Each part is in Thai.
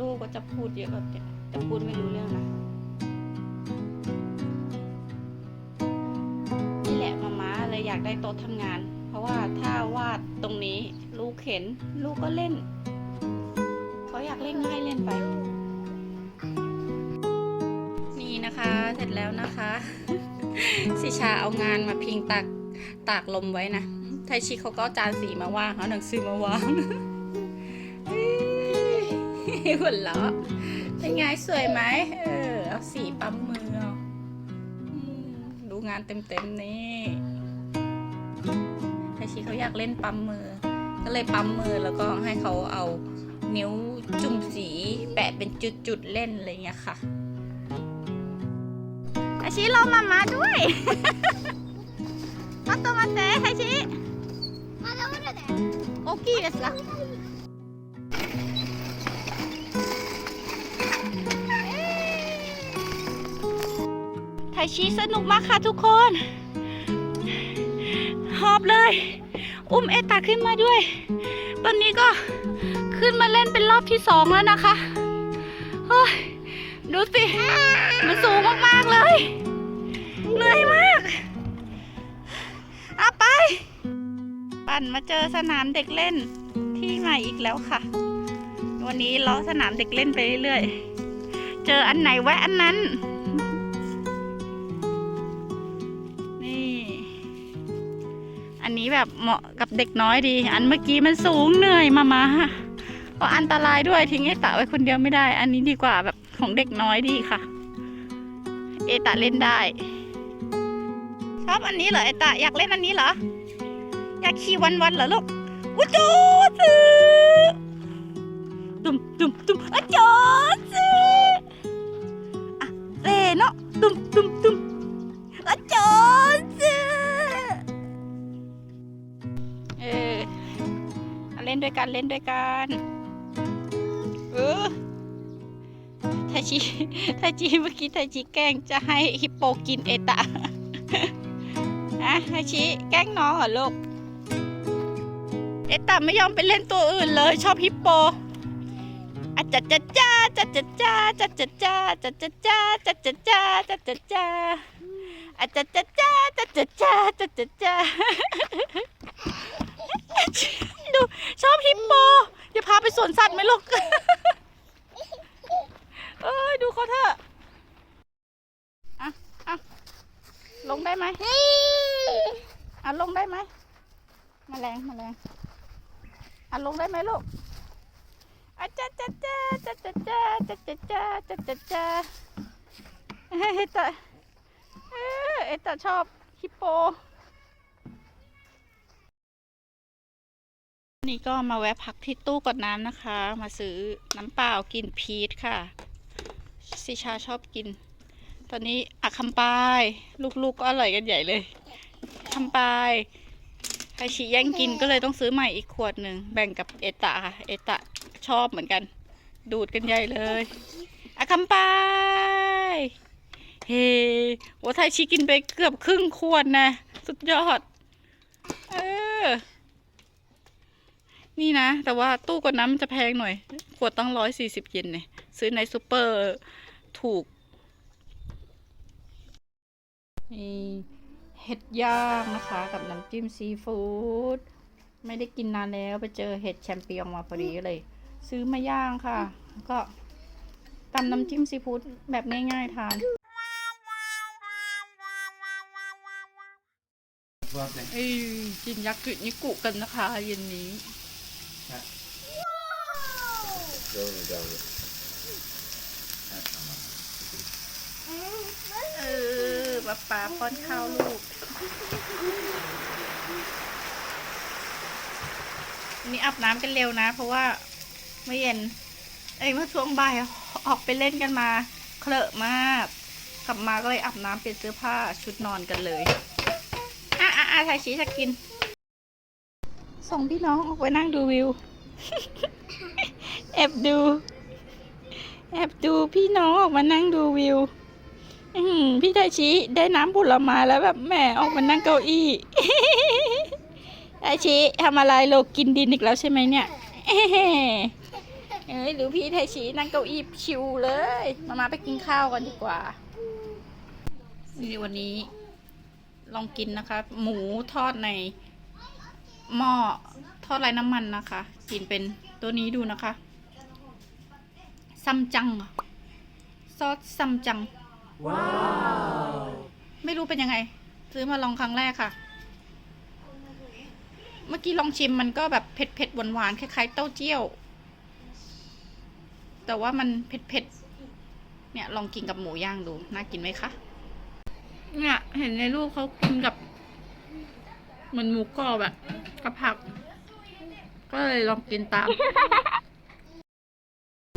ลูกก็จะพูดเยอะแบบจะพูดไม่รู้เรื่องนะนี่แหละมาม่าเลยอยากได้โต๊ะทำงาน เพราะว่าถ้าวาดตรงนี้ลูกเห็นลูกก็เล่น เขาอยากเล่นให้เล่นไป นี่นะคะเสร็จแล้วนะคะสิชาเอางานมาพิงตากตากลมไว้นะไทชิเขาก็จานสีมาวางเอาหนังสือมาวาง หัวเราะเป็นไงสวยไหมเออ เอาสีปั๊มมือเอาอืมดูงานเต็มๆนี่ไทชิเขาอยากเล่นปั๊มมือ ก็เลยปั๊มมือแล้วก็ให้เขาเอานิ้วจุ่มสีแปะเป็นจุดๆเล่นอะไรอย่างเงี้ยค่ะ อาชิรอมามาด้วย มาตัวมาเตะอาชิ まだまだだよ。大きいですか ไทยชีสนุกมากค่ะทุกคน หอบเลย อุ้มเอตาขึ้นมาด้วย ตอนนี้ก็ขึ้นมาเล่นเป็นรอบที่สองแล้วนะคะเฮ้ยดูสิ มันสูงมาก ๆ เลย เหนื่อยมากเอาไป ปั่นมาเจอสนามเด็กเล่นที่ใหม่อีกแล้วค่ะ วันนี้เลาะสนามเด็กเล่นไปเรื่อยๆ เจออันไหนแวะอันนั้น แบบเหมาะกับเด็กน้อยดี อันเมื่อกี้มันสูงเหนื่อยมามาก็อันตรายด้วยทิ้งเอตะไว้คนเดียวไม่ได้ อันนี้ดีกว่าแบบของเด็กน้อยดีค่ะ เอตะเล่นได้ชอบอันนี้เหรอเอตะอยากเล่นอันนี้เหรอ อยากขี่วันวันเหรอลูกอุจจซื้อตุ้มตุ้มตุ้มอจโจซื้ออะเลเนาะตุ้มตุ้มตุ้ม ด้วยกันเล่นด้วยกันเออไทจีไทจีเมื่อกี้ไทจีแกล้งจะให้ฮิปโปกินเอตะอะไทจีแกล้งน้องเหรอลูกเอตาไม่ยอมไปเล่นตัวอื่นเลย ชอบฮิปโปอะจัดจัดจ้าจัดจัดจ้าจัดจัดจ้าจัดจัดจ้าจัดจัดจ้าจัดจัดจ้าอะจัดจัดจ้าจัดจัดจ้าจัดจัดจ้า ดูชอบฮิปโปอย่าพาไปสวนสัตว์ไหมลูก เอ้ย ดูเขาเถอะอะอะลงได้ไหมอะลงได้ไหมแมลงแมลงอะลงได้ไหมลูกอะจ้าจ้าจ้าจ้าจ้าจ้าจ้าจ้าจ้าจ้าจ้าจ้าเฮ้ยแต่เออเอแต่ชอบฮิปโป นี่ก็มาแวะพักที่ตู้กดน้ำนะคะ มาซื้อน้ำเปล่ากินพีชค่ะซิชาชอบกิน ตอนนี้อะคำปาย ลูกๆก็อร่อยกันใหญ่เลยคำปายไคชิแย่งกินก็เลยต้องซื้อใหม่อีกขวดหนึ่งแบ่งกับเอตะค่ะ เอตะชอบเหมือนกัน ดูดกันใหญ่เลยอะคำปายเฮ้โอ้ไทชิกินไปเกือบครึ่งขวดนะ สุดยอด เออ นี่นะ แต่ว่าตู้กดน้ำมันจะแพงหน่อย ขวดตั้งร้อยสี่สิบเยนเนี่ย ซื้อในซูเปอร์ถูกนี่เห็ดย่างนะคะ กับน้ำจิ้มซีฟู้ดไม่ได้กินนานแล้วไปเจอเห็ดแชมเปี้ยงมาพอดีเลย ซื้อมาย่างค่ะ ก็ตำน้ำจิ้มซีฟู้ดแบบง่ายๆทานเอ้ยกินยักษ์กินิกุกันนะคะเย็นนี้ เดี๋ยวเดี๋ยวเออป๊าป๊าป้อนข้าวลูก นี่อาบน้ำกันเร็วนะ เพราะว่าเมื่อเย็น เอ้ยเมื่อช่วงบ่ายออกไปเล่นกันมา เคลอะมาก กลับมาก็เลยอาบน้ำเปลี่ยนเสื้อผ้าชุดนอนกันเลย อะอะอะไทยชีจะกิน ส่งพี่น้องออกไปนั่งดูวิว แอบดู แอบดูพี่น้องออกมานั่งดูวิว อืมพี่ไทชิได้น้ำผลไม้แล้วแบบแม่ออกมานั่งเก้าอี้ ไทชิทำอะไรโลกกินดินอีกแล้วใช่ไหมเนี่ยเอ้ยหรือพี่ไทชีนั่งเก้าอี้ชิวเลย มามาไปกินข้าวกันดีกว่านี่วันนี้ลองกินนะคะ หมูทอดใน หม้อทอดไร้น้ำมันนะคะ กินเป็นตัวนี้ดูนะคะซัมจังเหรอซอสซัมจัง ว้าว ไม่รู้เป็นยังไง ซื้อมาลองครั้งแรกค่ะ เมื่อกี้ลองชิมมันก็แบบเผ็ดเผ็ดหวานหวานๆคล้ายๆเต้าเจี้ยว แต่ว่ามันเผ็ดเผ็ดๆเนี่ยลองกินกับหมูย่างดู น่ากินไหมคะ เนี่ยเห็นในรูปเขากินกับ เหมือนหมูกรอบแบบกับผัก ก็เลยลองกินตาม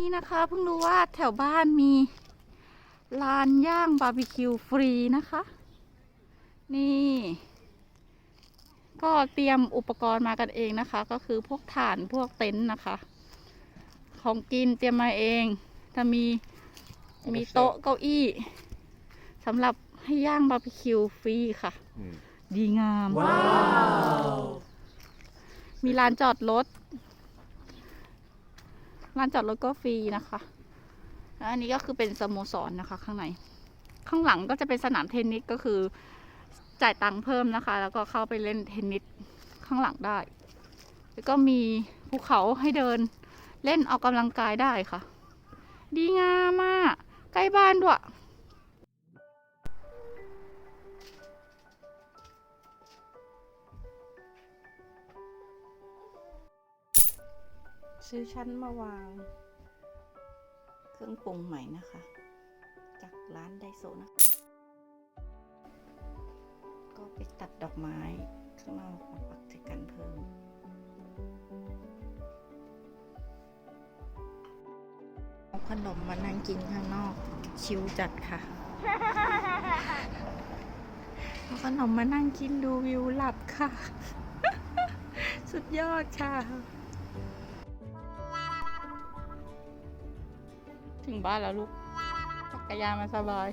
นี่นะคะเพิ่งรู้ว่าแถวบ้านมีลานย่างบาร์บีคิวฟรีนะคะ นี่ ก็เตรียมอุปกรณ์มากันเองนะคะ ก็คือพวกถ่านพวกเต็นท์นะคะ ของกินเตรียมมาเองจะมีมีโต๊ะเก้าอี้สำหรับให้ย่างบาร์บีคิวฟรีค่ะ Mm. ดีงามมีลานจอดรถลานจอดรถก็ฟรีนะคะแล้วอันนี้ก็คือเป็นสโมสรนะคะ ข้างใน ข้างหลังก็จะเป็นสนามเทนนิสก็คือจ่ายตังค์เพิ่มนะคะ แล้วก็เข้าไปเล่นเทนนิสข้างหลังได้ แล้วก็มีภูเขาให้เดิน เล่นออกกำลังกายได้ค่ะ ดีงามมาก ใกล้บ้านด้วย ซื้อชั้นมาวาง เครื่องปรุงใหม่นะคะ จากร้านไดโซนะก็ไปตัดดอกไม้ข้างนอกมาปักติดกันเพิ่มเอาขนมมานั่งกินข้างนอก ชิวจัดค่ะเอาขนมมานั่งกินดูวิวหลับค่ะ สุดยอดค่ะ ถึงบ้านแล้วลูก จักรยานมาสบาย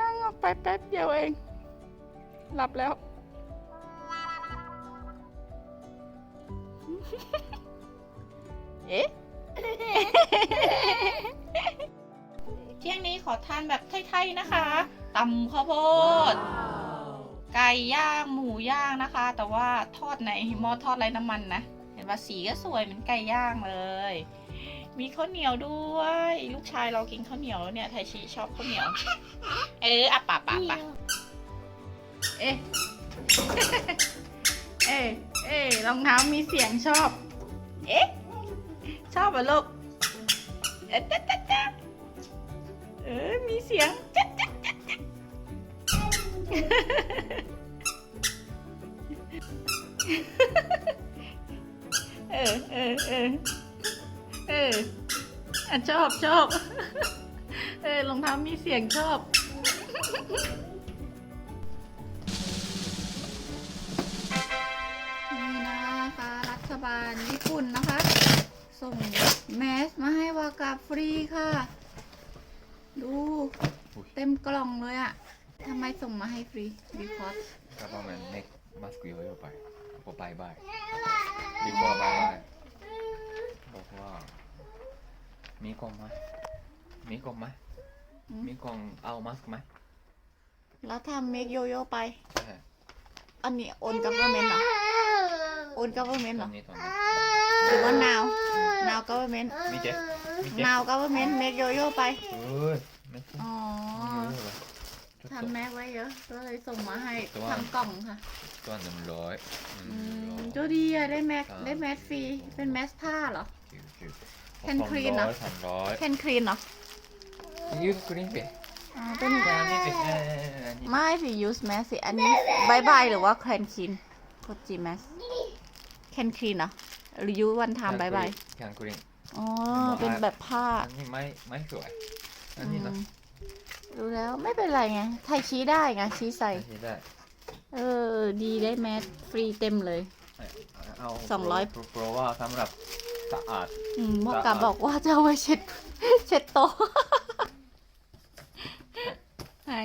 นั่งออกไปแป๊บเดียวเอง หลับแล้ว เอ๊ะ เที่ยงนี้ขอทานแบบไทยๆนะคะตำข้าวโพดไก่ย่างหมูย่างนะคะ แต่ว่าทอดในหม้อทอดไร้น้ำมันนะเห็น ว่าสีก็สวยเหมือนไก่ย่างเลย มีข้าวเหนียวด้วย ลูกชายเรากินข้าวเหนียวแล้วเนี่ยไทชิชอบข้าวเหนียว เอออะปะปะปะเอ๊ะเอ๊ะเอ๊ะรองเท้ามีเสียงชอบ เอ๊ะชอบอะลูกเอ๊ะจ๊ะจ๊ะจ๊ะเออมีเสียงจ๊ะจ๊ะจ๊ะจ๊ะ อเออเออเอออะชอบชอบเออรองเท้ามีเสียงชอบ นี่นะคะ รัฐบาลญี่ปุ่นนะคะ ส่งแมสมาให้วากาฟรีค่ะ ดูอุ๊ยเต็มกล่องเลยอะทำไมส่งมาให้ฟรี because Government make mask เยอะๆไปพอบายบาย before บายบายบอกว่า มีกล่องไหมมีกล่องไหมมีกล่องเอามาสก์ไหมแล้วทำเมกโยโย่ไปอันนี้โอนกับเวมนเหรอโอนกับเวมนเหรอหรือว่านาวนาวกับเวอร์เมนมีเจ๊มีนาวกับเวอร์เมนเมกโยโย่ไป เอ้ยอทำแม็กไว้เยอะก็เลยส่งมาให้ทำกล่องค่ะตัวหนึ่งร้อยอืนึ่งร้มอยดีอะได้แม็กคได้แมสฟรีเป็นแมสผ้าเหรอ แคนคลีนเหรอสามร้อยแคนคลีนเหรอยูสครีนเปอ๋อเป็นอันนี้เป็นอันนี้ไม่สิ use mask สิ อันนี้บายบายหรือว่าแคนคลีนโคจิ mask แคนคลีนเหรอหรือ use one time บายบายแคนคลีนอ๋อ เป็นแบบผ้าอันนี้ไม่ไม่สวย อันนี้นะอืมรู้แล้วไม่เป็นไรไง ไทยชี้ได้ไงชี้ใส่ อันนี้ได้เออ ดีได้แมสฟรีเต็มเลย เอาสองร้อยเพราะว่าสำหรับ สะอาด อืมโมกาบอกว่าจะเอาไว้เช็ด เช็ดโต๊ะให้